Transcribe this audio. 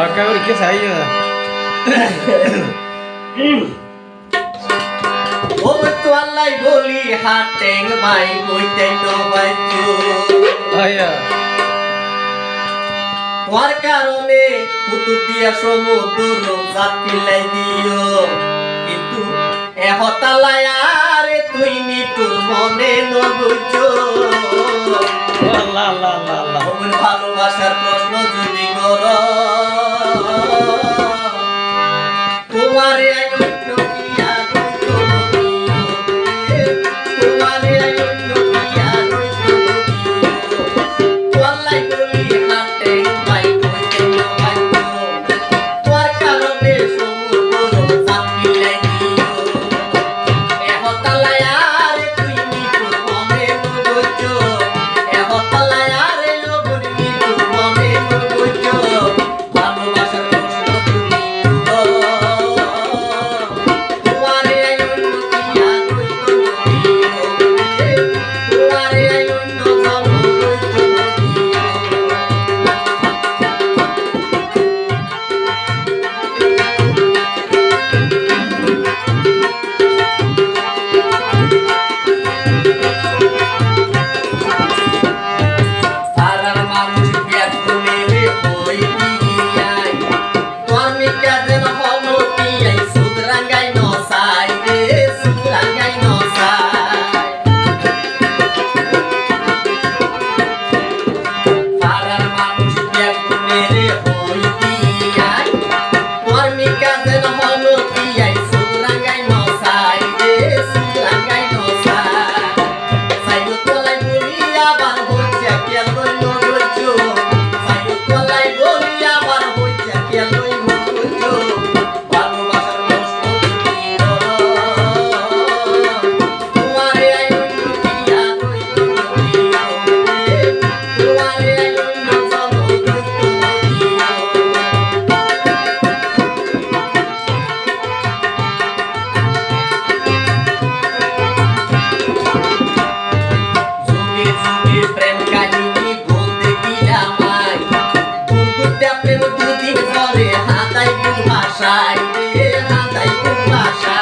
Ah, cabrón, ¿qué sabía? ও তোলাই বলি হাতেং মাই বইতে নবাইচু আয়া তোমার কারণে কুতু দিয়া সমুদ্র জাত পিলাই দিও কিন্তু এহতালায় আরে তুই নিটুর মনে নবুচু ভালোবাসার প্রশ্ন যদি করো Yeah, বাসায় তাই কোন বাসায়